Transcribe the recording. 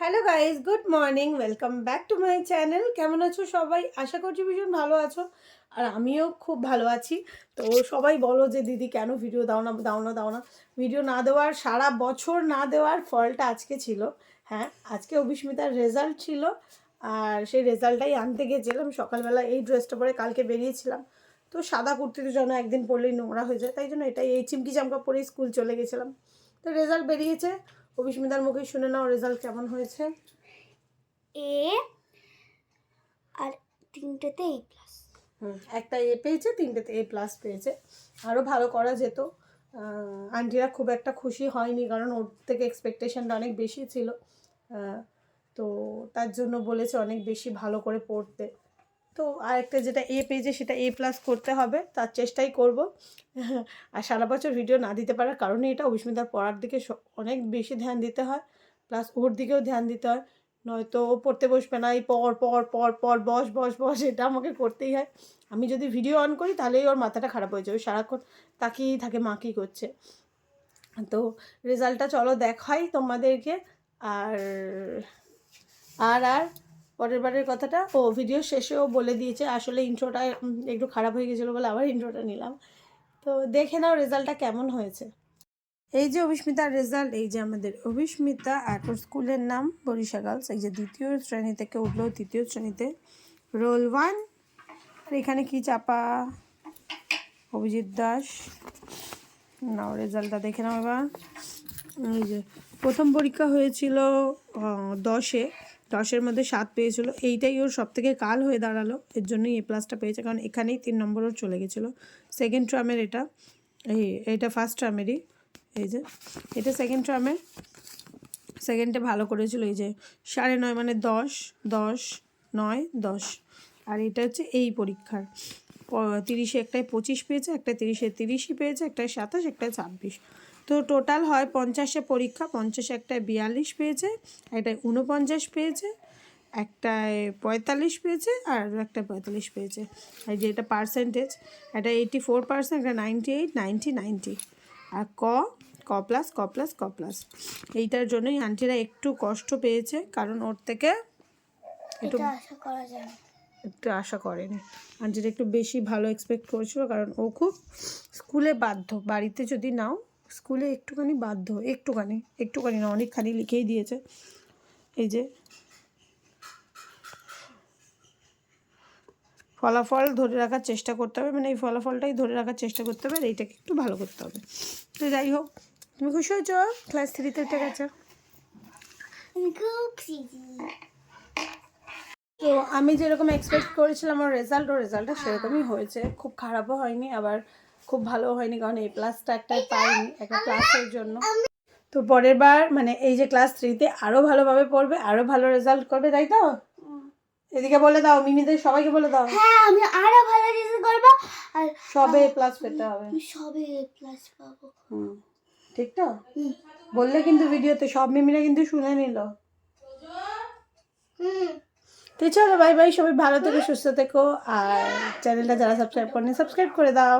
Hello guys good morning welcome back to my channel কেমন আছো সবাই? আশা করছি ভীষণ ভালো আছো। আর আমিও খুব ভালো আছি। তো সবাই বলো যে, দিদি, কেন ভিডিও দাও না দাও না দাও না? ভিডিও না দেওয়ার, সারা বছর না দেওয়ার ফলটা আজকে ছিল। হ্যাঁ আজকে অভিস্মিতার রেজাল্ট ছিল। আর সেই রেজাল্টটাই আনতে গিয়েছিলাম। সকালবেলা এই ড্রেসটা পরে কালকে বেরিয়েছিলাম। তো সাদা কুর্তির জন্য একদিন পরলেই নোংরা হয়ে যায়। তাই জন্য এটাই এই চিমকি চামকা পরেই স্কুল চলে গেছিলাম। তো রেজাল্ট বেরিয়েছে। অভিস্মিতার মুখে শুনে নাও রেজাল্ট কেমন হয়েছে? এ আর তিনটেতে এই প্লাস হুম, একটা এ পেয়েছে তিনটেতে এ প্লাস পেয়েছে। আরও ভালো করা যেত। আন্টিরা খুব একটা খুশি হয়নি কারণ ওর থেকে এক্সপেকটেশনটা অনেক বেশি ছিল। তো তার জন্য বলেছে অনেক বেশি ভালো করে পড়তে। তো আরেকটা যেটা এ পেয়েছে সেটা এ প্লাস করতে হবে, তার চেষ্টাই করব। আর সারা বছর ভিডিও না দিতে পারার কারণে এটা অভিস্মিতার পড়ার দিকে অনেক বেশি ধ্যান দিতে হয়। প্লাস ওর দিকেও ধ্যান দিতে হয়। নয়তো ও পড়তে বসবে না, এই পর পর পর পর বস বস বস, এটা আমাকে করতেই হয়। আমি যদি ভিডিও অন করি তাহলেই ওর মাথাটা খারাপ হয়ে যাবে সারাক্ষণ তাকিয়েই থাকে মা কী করছে। তো রেজাল্টটা চলো দেখাই তোমাদেরকে। আর আর আর পরের বারের কথাটা। ও ভিডিও শেষেও বলে দিয়েছে, আসলে ইন্ট্রোটা একটু খারাপ হয়ে গেছিল বলে আবার ইন্ট্রোটা নিলাম। তো দেখে নাও রেজাল্টটা কেমন হয়েছে। এই যে অভিস্মিতার রেজাল্ট এই যে আমাদের অভিস্মিতা ওর স্কুলের নাম, বরিশা গার্লস এই যে দ্বিতীয় শ্রেণি থেকে উঠল, তৃতীয় শ্রেণীতে রোল ওয়ান আর এখানে কি চাপা? অভিজিৎ দাস। নাও রেজাল্টটা দেখে নাও এবার। এই যে প্রথম পরীক্ষা হয়েছিল দশে। দশের মধ্যে সাত পেয়েছিল। এইটাই ওর সব থেকে কাল হয়ে দাঁড়াল। এর জন্যই এ প্লাসটা পেয়েছে। কারণ এখানেই তিন নম্বর ওর চলে গেছিল। সেকেন্ড ট্রামের এটা। এই এটা ফার্স্ট ট্রামেরই এই যে, এটা সেকেন্ড ট্রামের সেকেন্ডে ভালো করেছিল। এই যে, সাড়ে নয় মানে দশ দশ, নয়, দশ। আর এটা হচ্ছে এই পরীক্ষার। তিরিশে একটায় পঁচিশ পেয়েছে, একটায় তিরিশে তিরিশই পেয়েছে, একটায় সাতাশ, একটায় ছাব্বিশ। তো টোটাল হয় পঞ্চাশে পরীক্ষা পঞ্চাশে একটায় বিয়াল্লিশ পেয়েছে একটায় উনপঞ্চাশ পেয়েছে একটায় পঁয়তাল্লিশ পেয়েছে আর একটা পঁয়তাল্লিশ পেয়েছে। আর যে এটা পার্সেন্টেজ এটা এইটি ফোর পার্সেন্ট একটা নাইনটি এইট নাইনটি নাইনটি আর ক ক প্লাস ক প্লাস ক প্লাস এইটার জন্যই আন্টিরা একটু কষ্ট পেয়েছে কারণ ওর থেকে একটু একটু আশা করেনি। আন্টিরা একটু বেশি ভালো এক্সপেক্ট করেছিল কারণ ও খুব স্কুলে বাধ্য বাড়িতে যদি নাও স্কুলে একটুখানি বাধ্য একটুখানি একটুখানি না অনেকখানি লিখেই দিয়েছে। এই যে ফলাফল ধরে রাখার চেষ্টা করতে হবে মানে এই ফলাফলটাই ধরে রাখার চেষ্টা করতে হবে আর এইটাকে একটু ভালো করতে হবে। তো যাই হোক তুমি খুশি হয়েছো? ক্লাস থ্রিতে উঠে গেছো? তো আমি যেরকম এক্সপেক্ট করেছিলাম আমার রেজাল্ট ও রেজাল্টটা সেরকমই হয়েছে। খুব খারাপও হয়নি আবার খুব ভালো হয়নি কারণ এই প্লাসটা একটাই পাইনি একটা ক্লাসের জন্য। তো পরের বার মানে এই যে ক্লাস থ্রিতে আরও ভালোভাবে পড়বে আরও ভালো রেজাল্ট করবে তাই তো? এদিকে বলে দাও মিমিদের সবাইকে বলে দাও। হ্যাঁ আমি আরও ভালো রেজাল্ট করব। আর সবে প্লাস পেতে হবে। সবে প্লাস পাবো। হুম ঠিক তো? বললে কিন্তু ভিডিওতে সব মিমিরা কিন্তু শুনে নিল। তো চলো বাই বাই সবাই ভালো থেকো সুস্থ থেকো আর চ্যানেলটা যারা সাবস্ক্রাইব করেনি সাবস্ক্রাইব করে দাও।